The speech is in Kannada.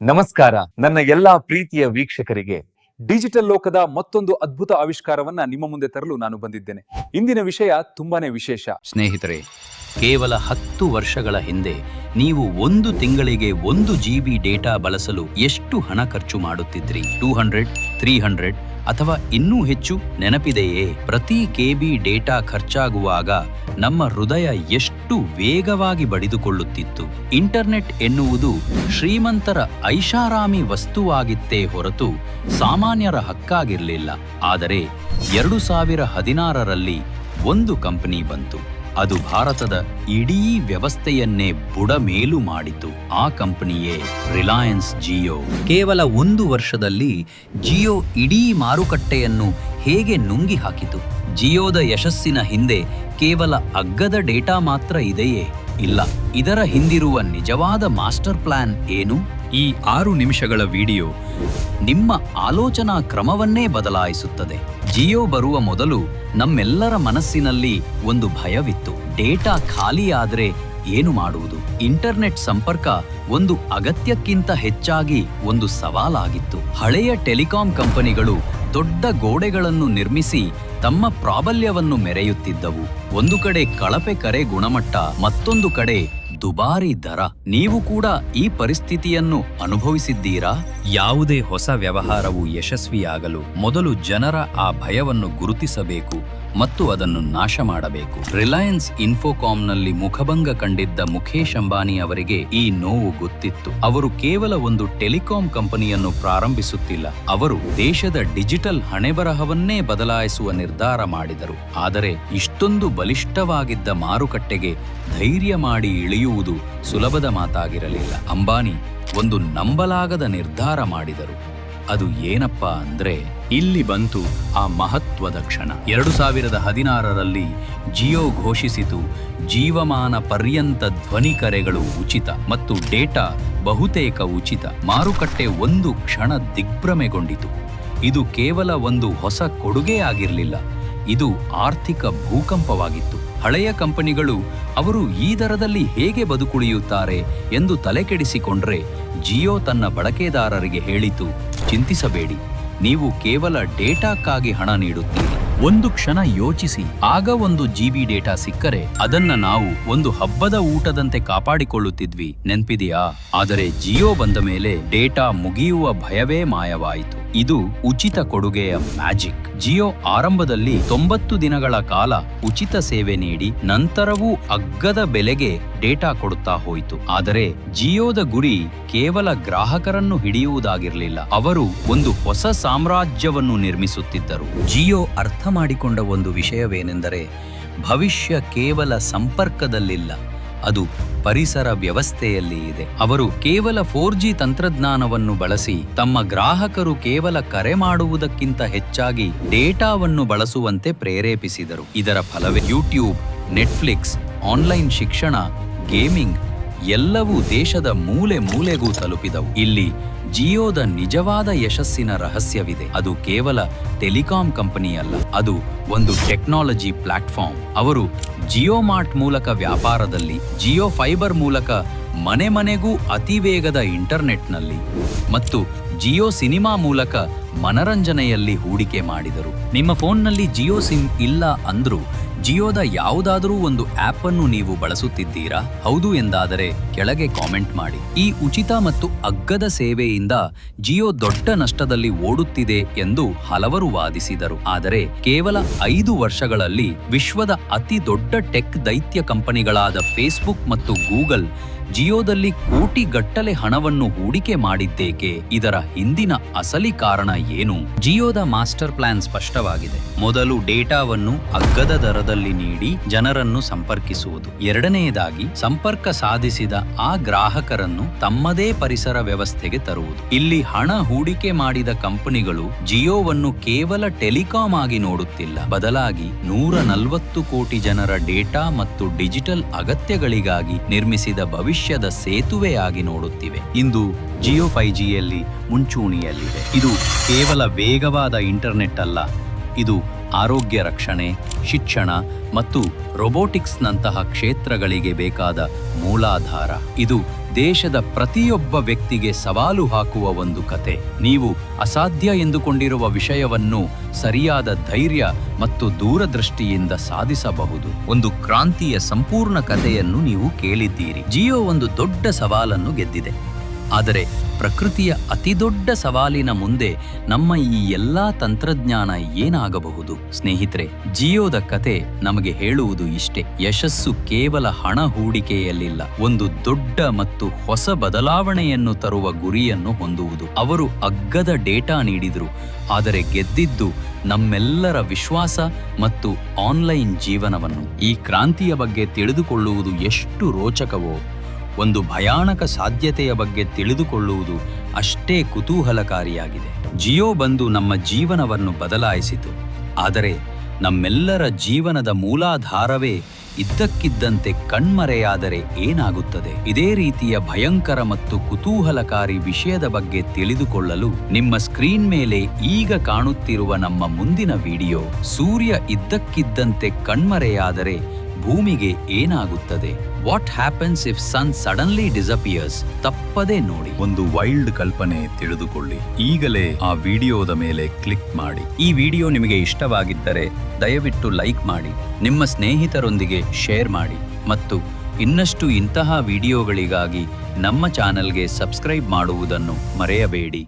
ನಮಸ್ಕಾರ. ನನ್ನ ಎಲ್ಲಾ ಪ್ರೀತಿಯ ವೀಕ್ಷಕರಿಗೆ ಡಿಜಿಟಲ್ ಲೋಕದ ಮತ್ತೊಂದು ಅದ್ಭುತ ಆವಿಷ್ಕಾರವನ್ನ ನಿಮ್ಮ ಮುಂದೆ ತರಲು ನಾನು ಬಂದಿದ್ದೇನೆ. ಇಂದಿನ ವಿಷಯ ತುಂಬಾನೇ ವಿಶೇಷ. ಸ್ನೇಹಿತರೆ, ಕೇವಲ ಹತ್ತು ವರ್ಷಗಳ ಹಿಂದೆ ನೀವು ಒಂದು ತಿಂಗಳಿಗೆ ಒಂದು ಜಿ ಬಿ ಡೇಟಾ ಬಳಸಲು ಎಷ್ಟು ಹಣ ಖರ್ಚು ಮಾಡುತ್ತಿದ್ರಿ? ಟೂ ಹಂಡ್ರೆಡ್, ತ್ರೀ ಹಂಡ್ರೆಡ್ ಅಥವಾ ಇನ್ನೂ ಹೆಚ್ಚು ನೆನಪಿದೆಯೇ? ಪ್ರತಿ ಕೆಬಿ ಡೇಟಾ ಖರ್ಚಾಗುವಾಗ ನಮ್ಮ ಹೃದಯ ಎಷ್ಟು ವೇಗವಾಗಿ ಬಡಿದುಕೊಳ್ಳುತ್ತಿತ್ತು. ಇಂಟರ್ನೆಟ್ ಎನ್ನುವುದು ಶ್ರೀಮಂತರ ಐಷಾರಾಮಿ ವಸ್ತುವಾಗಿತ್ತೇ ಹೊರತು ಸಾಮಾನ್ಯರ ಹಕ್ಕಾಗಿರಲಿಲ್ಲ. ಆದರೆ ಎರಡು ಸಾವಿರ ಹದಿನಾರರಲ್ಲಿ ಒಂದು ಕಂಪನಿ ಬಂತು. ಅದು ಭಾರತದ ಇಡೀ ವ್ಯವಸ್ಥೆಯನ್ನೇ ಬುಡಮೇಲು ಮಾಡಿತು. ಆ ಕಂಪನಿಯೇ ರಿಲಯನ್ಸ್ ಜಿಯೋ. ಕೇವಲ ಒಂದು ವರ್ಷದಲ್ಲಿ ಜಿಯೋ ಇಡೀ ಮಾರುಕಟ್ಟೆಯನ್ನು ಹೇಗೆ ನುಂಗಿ ಹಾಕಿತು? ಜಿಯೋದ ಯಶಸ್ಸಿನ ಹಿಂದೆ ಕೇವಲ ಅಗ್ಗದ ಡೇಟಾ ಮಾತ್ರ ಇದೆಯೇ ಇಲ್ಲ. ಇದರ ಹಿಂದಿರುವ ನಿಜವಾದ ಮಾಸ್ಟರ್ ಪ್ಲಾನ್ ಏನು? ಈ ಆರು ನಿಮಿಷಗಳ ವಿಡಿಯೋ ನಿಮ್ಮ ಆಲೋಚನಾ ಕ್ರಮವನ್ನೇ ಬದಲಾಯಿಸುತ್ತದೆ. ಜಿಯೋ ಬರುವ ಮೊದಲು ನಮ್ಮೆಲ್ಲರ ಮನಸ್ಸಿನಲ್ಲಿ ಒಂದು ಭಯವಿತ್ತು. ಡೇಟಾ ಖಾಲಿಯಾದರೆ ಏನು ಮಾಡುವುದು? ಇಂಟರ್ನೆಟ್ ಸಂಪರ್ಕ ಒಂದು ಅಗತ್ಯಕ್ಕಿಂತ ಹೆಚ್ಚಾಗಿ ಒಂದು ಸವಾಲಾಗಿತ್ತು. ಹಳೆಯ ಟೆಲಿಕಾಂ ಕಂಪನಿಗಳು ದೊಡ್ಡ ಗೋಡೆಗಳನ್ನು ನಿರ್ಮಿಸಿ ತಮ್ಮ ಪ್ರಾಬಲ್ಯವನ್ನು ಮೆರೆಯುತ್ತಿದ್ದವು. ಒಂದು ಕಡೆ ಕಳಪೆ ಕರೆ ಗುಣಮಟ್ಟ, ಮತ್ತೊಂದು ಕಡೆ ದುಬಾರಿ ದರ. ನೀವು ಕೂಡ ಈ ಪರಿಸ್ಥಿತಿಯನ್ನು ಅನುಭವಿಸಿದ್ದೀರಾ? ಯಾವುದೇ ಹೊಸ ವ್ಯವಹಾರವು ಯಶಸ್ವಿಯಾಗಲು ಮೊದಲು ಜನರ ಆ ಭಯವನ್ನು ಗುರುತಿಸಬೇಕು. ಮತ್ತು ಅದನ್ನು ನಾಶ ಮಾಡಬೇಕು. ರಿಲಯನ್ಸ್ ಇನ್ಫೋಕಾಮ್ನಲ್ಲಿ ಮುಖಭಂಗ ಕಂಡಿದ್ದ ಮುಖೇಶ್ ಅಂಬಾನಿ ಅವರಿಗೆ ಈ ನೋವು ಗೊತ್ತಿತ್ತು. ಅವರು ಕೇವಲ ಒಂದು ಟೆಲಿಕಾಂ ಕಂಪನಿಯನ್ನು ಪ್ರಾರಂಭಿಸುತ್ತಿಲ್ಲ. ಅವರು ದೇಶದ ಡಿಜಿಟಲ್ ಹಣೆಬರಹವನ್ನೇ ಬದಲಾಯಿಸುವ ನಿರ್ಧಾರ ಮಾಡಿದರು. ಆದರೆ ಇಷ್ಟೊಂದು ಬಲಿಷ್ಠವಾಗಿದ್ದ ಮಾರುಕಟ್ಟೆಗೆ ಧೈರ್ಯ ಮಾಡಿ ಇಳಿಯುವುದು ಸುಲಭದ ಮಾತಾಗಿರಲಿಲ್ಲ. ಅಂಬಾನಿ ಒಂದು ನಂಬಲಾಗದ ನಿರ್ಧಾರ ಮಾಡಿದರು. ಅದು ಏನಪ್ಪ ಅಂದ್ರೆ ಇಲ್ಲಿ ಬಂತು ಆ ಮಹತ್ವದ ಕ್ಷಣ. ಎರಡು ಸಾವಿರದ ಹದಿನಾರರಲ್ಲಿ ಜಿಯೋ ಘೋಷಿಸಿತು, ಜೀವಮಾನ ಪರ್ಯಂತ ಧ್ವನಿ ಕರೆಗಳು ಉಚಿತ ಮತ್ತು ಡೇಟಾ ಬಹುತೇಕ ಉಚಿತ. ಮಾರುಕಟ್ಟೆ ಒಂದು ಕ್ಷಣ ದಿಗ್ಭ್ರಮೆಗೊಂಡಿತು. ಇದು ಕೇವಲ ಒಂದು ಹೊಸ ಕೊಡುಗೆ ಆಗಿರಲಿಲ್ಲ, ಇದು ಆರ್ಥಿಕ ಭೂಕಂಪವಾಗಿತ್ತು. ಹಳೆಯ ಕಂಪನಿಗಳು ಅವರು ಈ ದರದಲ್ಲಿ ಹೇಗೆ ಬದುಕುಳಿಯುತ್ತಾರೆ ಎಂದು ತಲೆಕೆಡಿಸಿಕೊಂಡ್ರೆ, ಜಿಯೋ ತನ್ನ ಬಳಕೆದಾರರಿಗೆ ಹೇಳಿತು ಚಿಂತಿಸಬೇಡಿ. ನೀವು ಕೇವಲ ಡೇಟಾಕ್ಕಾಗಿ ಹಣ ನೀಡುತ್ತೀರಿ. ಒಂದು ಕ್ಷಣ ಯೋಚಿಸಿ. ಆಗ ಒಂದು ಜಿಬಿ ಡೇಟಾ ಸಿಕ್ಕರೆ ಅದನ್ನ ನಾವು ಒಂದು ಹಬ್ಬದ ಊಟದಂತೆ ಕಾಪಾಡಿಕೊಳ್ಳುತ್ತಿದ್ವಿ. ನೆನ್ಪಿದೆಯಾ? ಆದರೆ ಜಿಯೋ ಬಂದ ಮೇಲೆ ಡೇಟಾ ಮುಗಿಯುವ ಭಯವೇ ಮಾಯವಾಯಿತು. ಇದು ಉಚಿತ ಕೊಡುಗೆಯ ಮ್ಯಾಜಿಕ್. ಜಿಯೋ ಆರಂಭದಲ್ಲಿ ತೊಂಬತ್ತು ದಿನಗಳ ಕಾಲ ಉಚಿತ ಸೇವೆ ನೀಡಿ ನಂತರವೂ ಅಗ್ಗದ ಬೆಲೆಗೆ ಡೇಟಾ ಕೊಡುತ್ತಾ ಹೋಯಿತು. ಆದರೆ ಜಿಯೋದ ಗುರಿ ಕೇವಲ ಗ್ರಾಹಕರನ್ನು ಹಿಡಿಯುವುದಾಗಿರಲಿಲ್ಲ. ಅವರು ಒಂದು ಹೊಸ ಸಾಮ್ರಾಜ್ಯವನ್ನು ನಿರ್ಮಿಸುತ್ತಿದ್ದರು. ಜಿಯೋ ಅರ್ಥ ಮಾಡಿಕೊಂಡ ಒಂದು ವಿಷಯವೇನೆಂದರೆ ಭವಿಷ್ಯ ಕೇವಲ ಸಂಪರ್ಕದಲ್ಲಿಲ್ಲ. ಅದು ಪರಿಸರ ವ್ಯವಸ್ಥೆಯಲ್ಲಿ ಇದೆ. ಅವರು ಕೇವಲ ಫೋರ್ ಜಿ ತಂತ್ರಜ್ಞಾನವನ್ನು ಬಳಸಿ ತಮ್ಮ ಗ್ರಾಹಕರು ಕೇವಲ ಕರೆ ಮಾಡುವುದಕ್ಕಿಂತ ಹೆಚ್ಚಾಗಿ ಡೇಟಾವನ್ನು ಬಳಸುವಂತೆ ಪ್ರೇರೇಪಿಸಿದರು. ಇದರ ಫಲವೇ ಯೂಟ್ಯೂಬ್, ನೆಟ್ಫ್ಲಿಕ್ಸ್, ಆನ್ಲೈನ್ ಶಿಕ್ಷಣ, ಗೇಮಿಂಗ್ ಎಲ್ಲವೂ ದೇಶದ ಮೂಲೆ ಮೂಲೆಗೂ ತಲುಪಿದವು. ಇಲ್ಲಿ ಜಿಯೋದ ನಿಜವಾದ ಯಶಸ್ಸಿನ ರಹಸ್ಯವಿದೆ. ಅದು ಕೇವಲ ಟೆಲಿಕಾಂ ಕಂಪನಿಯಲ್ಲ, ಅದು ಒಂದು ಟೆಕ್ನಾಲಜಿ ಪ್ಲಾಟ್ಫಾರ್ಮ್. ಅವರು ಜಿಯೋ ಮಾರ್ಟ್ ಮೂಲಕ ವ್ಯಾಪಾರದಲ್ಲಿ, ಜಿಯೋ ಫೈಬರ್ ಮೂಲಕ ಮನೆ ಮನೆಗೂ ಅತಿ ವೇಗದ ಇಂಟರ್ನೆಟ್ನಲ್ಲಿ ಮತ್ತು ಜಿಯೋ ಸಿನಿಮಾ ಮೂಲಕ ಮನರಂಜನೆಯಲ್ಲಿ ಹೂಡಿಕೆ ಮಾಡಿದರು. ನಿಮ್ಮ ಫೋನ್ನಲ್ಲಿ ಜಿಯೋ ಸಿಮ್ ಇಲ್ಲ ಅಂದ್ರೂ ಜಿಯೋದ ಯಾವುದಾದರೂ ಒಂದು ಆಪ್ ಅನ್ನು ನೀವು ಬಳಸುತ್ತಿದ್ದೀರಾ? ಹೌದು ಎಂದಾದರೆ ಕೆಳಗೆ ಕಾಮೆಂಟ್ ಮಾಡಿ. ಈ ಉಚಿತ ಮತ್ತು ಅಗ್ಗದ ಸೇವೆಯಿಂದ ಜಿಯೋ ದೊಡ್ಡ ನಷ್ಟದಲ್ಲಿ ಓಡುತ್ತಿದೆ ಎಂದು ಹಲವರು ವಾದಿಸಿದರು. ಆದರೆ ಕೇವಲ ಐದು ವರ್ಷಗಳಲ್ಲಿ ವಿಶ್ವದ ಅತಿ ದೊಡ್ಡ ಟೆಕ್ ದೈತ್ಯ ಕಂಪನಿಗಳಾದ ಫೇಸ್ಬುಕ್ ಮತ್ತು ಗೂಗಲ್ ಜಿಯೋದಲ್ಲಿ ಕೋಟಿಗಟ್ಟಲೆ ಹಣವನ್ನು ಹೂಡಿಕೆ ಮಾಡಿದ್ದೇಕೆ ಇದರ ಹಿಂದಿನ ಅಸಲಿ ಕಾರಣ ಏನು? ಜಿಯೋದ ಮಾಸ್ಟರ್ ಪ್ಲಾನ್ ಸ್ಪಷ್ಟವಾಗಿದೆ. ಮೊದಲು ಡೇಟಾವನ್ನು ಅಗ್ಗದ ದರದಲ್ಲಿ ನೀಡಿ ಜನರನ್ನು ಸಂಪರ್ಕಿಸುವುದು. ಎರಡನೆಯದಾಗಿ, ಸಂಪರ್ಕ ಸಾಧಿಸಿದ ಆ ಗ್ರಾಹಕರನ್ನು ತಮ್ಮದೇ ಪರಿಸರ ವ್ಯವಸ್ಥೆಗೆ ತರುವುದು. ಇಲ್ಲಿ ಹಣ ಹೂಡಿಕೆ ಮಾಡಿದ ಕಂಪನಿಗಳು ಜಿಯೋವನ್ನು ಕೇವಲ ಟೆಲಿಕಾಂ ಆಗಿ ನೋಡುತ್ತಿಲ್ಲ. ಬದಲಾಗಿ, ನೂರ ನಲವತ್ತು ಕೋಟಿ ಜನರ ಡೇಟಾ ಮತ್ತು ಡಿಜಿಟಲ್ ಅಗತ್ಯಗಳಿಗಾಗಿ ನಿರ್ಮಿಸಿದ ಭವಿಷ್ಯದ ಸೇತುವೆಯಾಗಿ ನೋಡುತ್ತಿವೆ. ಇಂದು ಜಿಯೋ ಫೈ ಜಿಯಲ್ಲಿ ಮುಂಚೂಣಿಯಲ್ಲಿದೆ. ಇದು ಕೇವಲ ವೇಗವಾದ ಇಂಟರ್ನೆಟ್ ಅಲ್ಲ. ಇದು ಆರೋಗ್ಯ ರಕ್ಷಣೆ, ಶಿಕ್ಷಣ ಮತ್ತು ರೊಬೋಟಿಕ್ಸ್ನಂತಹ ಕ್ಷೇತ್ರಗಳಿಗೆ ಬೇಕಾದ ಮೂಲಾಧಾರ. ಇದು ದೇಶದ ಪ್ರತಿಯೊಬ್ಬ ವ್ಯಕ್ತಿಗೆ ಸವಾಲು ಹಾಕುವ ಒಂದು ಕತೆ ನೀವು ಅಸಾಧ್ಯ ಎಂದುಕೊಂಡಿರುವ ವಿಷಯವನ್ನು ಸರಿಯಾದ ಧೈರ್ಯ ಮತ್ತು ದೂರದೃಷ್ಟಿಯಿಂದ ಸಾಧಿಸಬಹುದು. ಒಂದು ಕ್ರಾಂತಿಯ ಸಂಪೂರ್ಣ ಕಥೆಯನ್ನು ನೀವು ಕೇಳಿದ್ದೀರಿ. ಜಿಯೋ ಒಂದು ದೊಡ್ಡ ಸವಾಲನ್ನು ಗೆದ್ದಿದೆ. ಆದರೆ ಪ್ರಕೃತಿಯ ಅತಿದೊಡ್ಡ ಸವಾಲಿನ ಮುಂದೆ ನಮ್ಮ ಈ ಎಲ್ಲಾ ತಂತ್ರಜ್ಞಾನ ಏನಾಗಬಹುದು? ಸ್ನೇಹಿತರೆ, ಜಿಯೋದ ಕತೆ ನಮಗೆ ಹೇಳುವುದು ಇಷ್ಟೇ. ಯಶಸ್ಸು ಕೇವಲ ಹಣ ಹೂಡಿಕೆಯಲ್ಲಿಲ್ಲ, ಒಂದು ದೊಡ್ಡ ಮತ್ತು ಹೊಸ ಬದಲಾವಣೆಯನ್ನು ತರುವ ಗುರಿಯನ್ನು ಹೊಂದುವುದು. ಅವರು ಅಗ್ಗದ ಡೇಟಾ ನೀಡಿದರು, ಆದರೆ ಗೆದ್ದಿದ್ದು ನಮ್ಮೆಲ್ಲರ ವಿಶ್ವಾಸ ಮತ್ತು ಆನ್ಲೈನ್ ಜೀವನವನ್ನು. ಈ ಕ್ರಾಂತಿಯ ಬಗ್ಗೆ ತಿಳಿದುಕೊಳ್ಳುವುದು ಎಷ್ಟು ರೋಚಕವೋ? ಒಂದು ಭಯಾನಕ ಸಾಧ್ಯತೆಯ ಬಗ್ಗೆ ತಿಳಿದುಕೊಳ್ಳುವುದು ಅಷ್ಟೇ ಕುತೂಹಲಕಾರಿಯಾಗಿದೆ. ಜಿಯೋ ಬಂದು ನಮ್ಮ ಜೀವನವನ್ನು ಬದಲಾಯಿಸಿತು. ಆದರೆ ನಮ್ಮೆಲ್ಲರ ಜೀವನದ ಮೂಲಾಧಾರವೇ ಇದ್ದಕ್ಕಿದ್ದಂತೆ ಕಣ್ಮರೆಯಾದರೆ ಏನಾಗುತ್ತದೆ? ಇದೇ ರೀತಿಯ ಭಯಂಕರ ಮತ್ತು ಕುತೂಹಲಕಾರಿ ವಿಷಯದ ಬಗ್ಗೆ ತಿಳಿದುಕೊಳ್ಳಲು ನಿಮ್ಮ ಸ್ಕ್ರೀನ್ ಮೇಲೆ ಈಗ ಕಾಣುತ್ತಿರುವ ನಮ್ಮ ಮುಂದಿನ ವಿಡಿಯೋ ಸೂರ್ಯ ಇದ್ದಕ್ಕಿದ್ದಂತೆ ಕಣ್ಮರೆಯಾದರೆ ಭೂಮಿಗೆ ಏನಾಗುತ್ತದೆ? What happens if sun suddenly disappears ತಪ್ಪದೇ ನೋಡಿ. ಒಂದು ವೈಲ್ಡ್ ಕಲ್ಪನೆ ತಿಳಿದುಕೊಳ್ಳಿ. ಈಗಲೇ ಆ ವಿಡಿಯೋದ ಮೇಲೆ ಕ್ಲಿಕ್ ಮಾಡಿ. ಈ ವಿಡಿಯೋ ನಿಮಗೆ ಇಷ್ಟವಾಗಿದ್ದರೆ ದಯವಿಟ್ಟು ಲೈಕ್ ಮಾಡಿ. ನಿಮ್ಮ ಸ್ನೇಹಿತರೊಂದಿಗೆ ಶೇರ್ ಮಾಡಿ. ಮತ್ತು ಇನ್ನಷ್ಟು ಇಂತಹ ವಿಡಿಯೋಗಳಿಗಾಗಿ ನಮ್ಮ ಚಾನೆಲ್ಗೆ ಸಬ್ಸ್ಕ್ರೈಬ್ ಮಾಡುವುದನ್ನು ಮರೆಯಬೇಡಿ.